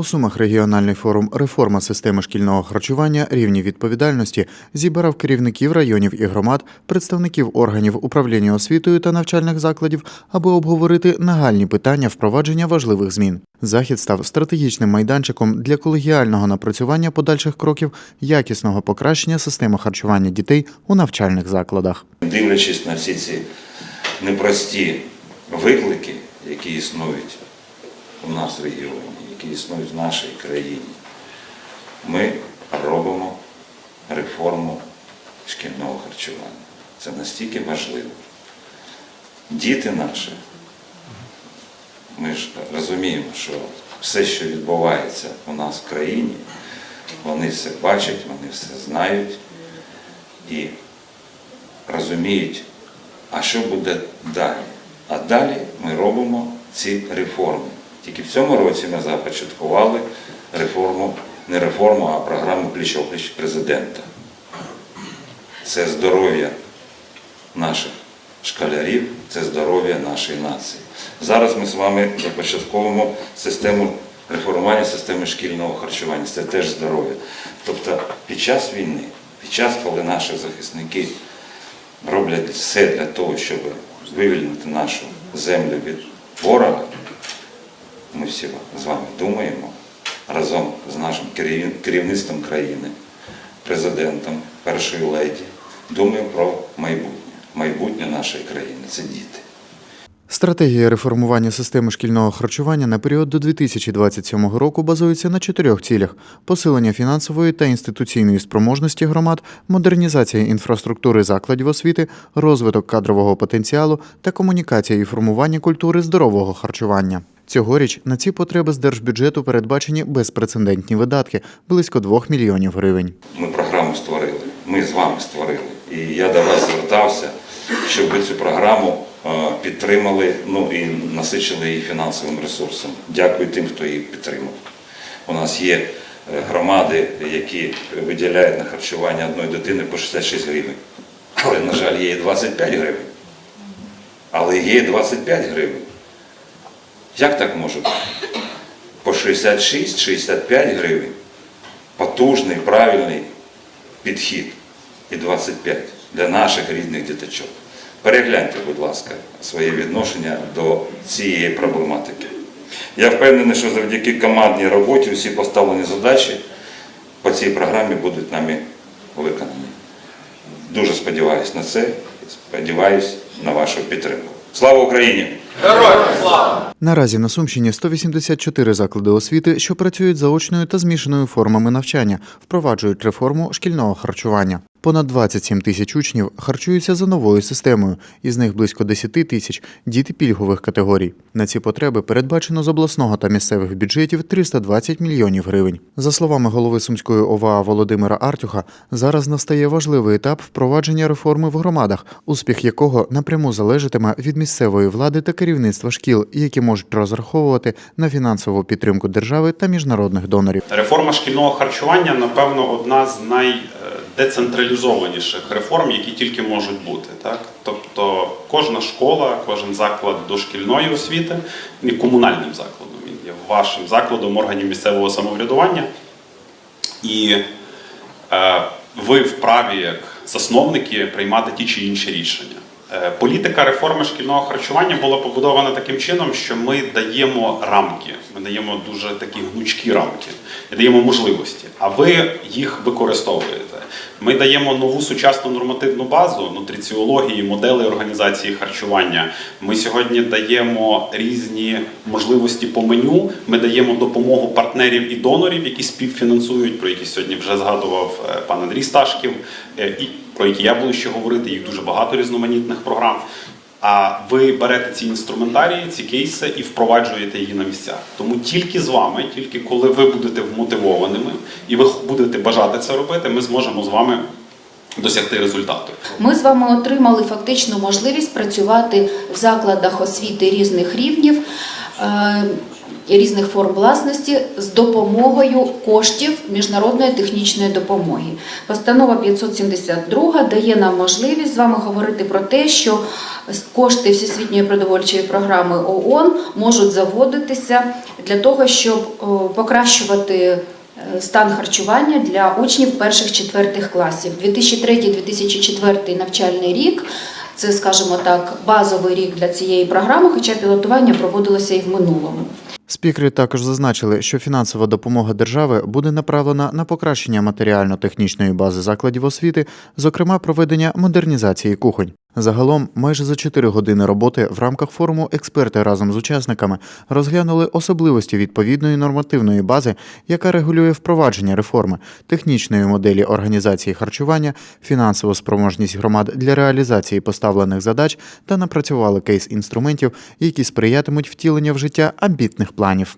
У Сумах регіональний форум Реформа системи шкільного харчування рівні відповідальності зібрав керівників районів і громад, представників органів управління освітою та навчальних закладів, аби обговорити нагальні питання впровадження важливих змін. Захід став стратегічним майданчиком для колегіального напрацювання подальших кроків якісного покращення системи харчування дітей у навчальних закладах. Дивлячись на всі ці непрості виклики, які існують у нас в регіоні, які існують в нашій країні, ми робимо реформу шкільного харчування. Це настільки важливо. Діти наші, ми ж розуміємо, що все, що відбувається у нас в країні, вони все бачать, вони все знають і розуміють, а що буде далі. А далі ми робимо ці реформи. Тільки в цьому році ми започаткували реформу, не реформу, а програму пліч-опліч президента. Це здоров'я наших школярів, це здоров'я нашої нації. Зараз ми з вами започатковуємо систему реформування системи шкільного харчування. Це теж здоров'я. Тобто під час війни, під час, коли наші захисники роблять все для того, щоб вивільнити нашу землю від ворога, ми всі з вами думаємо разом з нашим керівництвом країни, президентом, першою леді, думаємо про майбутнє. Майбутнє нашої країни це діти. Стратегія реформування системи шкільного харчування на період до 2027 року базується на чотирьох цілях: посилення фінансової та інституційної спроможності громад, модернізація інфраструктури закладів освіти, розвиток кадрового потенціалу та комунікація і формування культури здорового харчування. Цьогоріч на ці потреби з держбюджету передбачені безпрецедентні видатки близько 2 мільйонів гривень. Ми програму створили, ми з вами створили. І я до вас звертався, щоб ви цю програму підтримали ну, і насичили її фінансовим ресурсом. Дякую тим, хто її підтримав. У нас є е, громади, які виділяють на харчування одної дитини по 66 гривень. Але, на жаль, є і 25 гривень. Але є і 25 гривень. Як так може бути? По 66-65 гривень потужний, правильний підхід і 25 для наших рідних діточок. Перегляньте, будь ласка, своє відношення до цієї проблематики. Я впевнений, що завдяки командній роботі всі поставлені задачі по цій програмі будуть нами виконані. Дуже сподіваюся на це, сподіваюся на вашу підтримку. Слава Україні! Наразі на Сумщині 184 заклади освіти, що працюють за очною та змішаною формами навчання, впроваджують реформу шкільного харчування. Понад 27 тисяч учнів харчуються за новою системою, із них близько 10 тисяч діти пільгових категорій. На ці потреби передбачено з обласного та місцевих бюджетів 320 мільйонів гривень. За словами голови Сумської ОВА Володимира Артюха, зараз настає важливий етап впровадження реформи в громадах, успіх якого напряму залежатиме від місцевої влади та керівництва шкіл, які можуть розраховувати на фінансову підтримку держави та міжнародних донорів. Реформа шкільного харчування, напевно, одна з найдецентралізованіших реформ, які тільки можуть бути. Так? Тобто кожна школа, кожен заклад дошкільної освіти є комунальним закладом, він є вашим закладом органів місцевого самоврядування. І е, ви вправі як засновники приймати ті чи інші рішення. Е, Політика реформи шкільного харчування була побудована таким чином, що ми даємо рамки, ми даємо дуже такі гнучкі рамки, ми даємо можливості, а ви їх використовуєте. Ми даємо нову сучасну нормативну базу нутриціології, модели організації харчування. Ми сьогодні даємо різні можливості по меню. Ми даємо допомогу партнерів і донорів, які співфінансують, про які сьогодні вже згадував е, пан Андрій Сташків, е, і про які я буду ще говорити. Їх дуже багато різноманітних програм. А ви берете ці інструментарії, ці кейси і впроваджуєте її на місцях. Тому тільки з вами, тільки коли ви будете вмотивованими і ви будете бажати це робити, ми зможемо з вами досягти результату. Ми з вами отримали фактичну можливість працювати в закладах освіти різних рівнів. Е, різних форм власності з допомогою коштів міжнародної технічної допомоги. Постанова 572 дає нам можливість з вами говорити про те, що кошти Всесвітньої продовольчої програми ООН можуть заводитися для того, щоб покращувати е, стан харчування для учнів перших-четвертих класів. 2003-2004 навчальний рік це, скажімо так, базовий рік для цієї програми, хоча пілотування проводилося і в минулому. Спікери також зазначили, що фінансова допомога держави буде направлена на покращення матеріально-технічної бази закладів освіти, зокрема проведення модернізації кухонь. Загалом, майже за 4 години роботи в рамках форуму експерти разом з учасниками розглянули особливості відповідної нормативної бази, яка регулює впровадження реформи, технічної моделі організації харчування, фінансову спроможність громад для реалізації поставлених задач та напрацювали кейс інструментів, які сприятимуть втіленню в життя амбітних планів.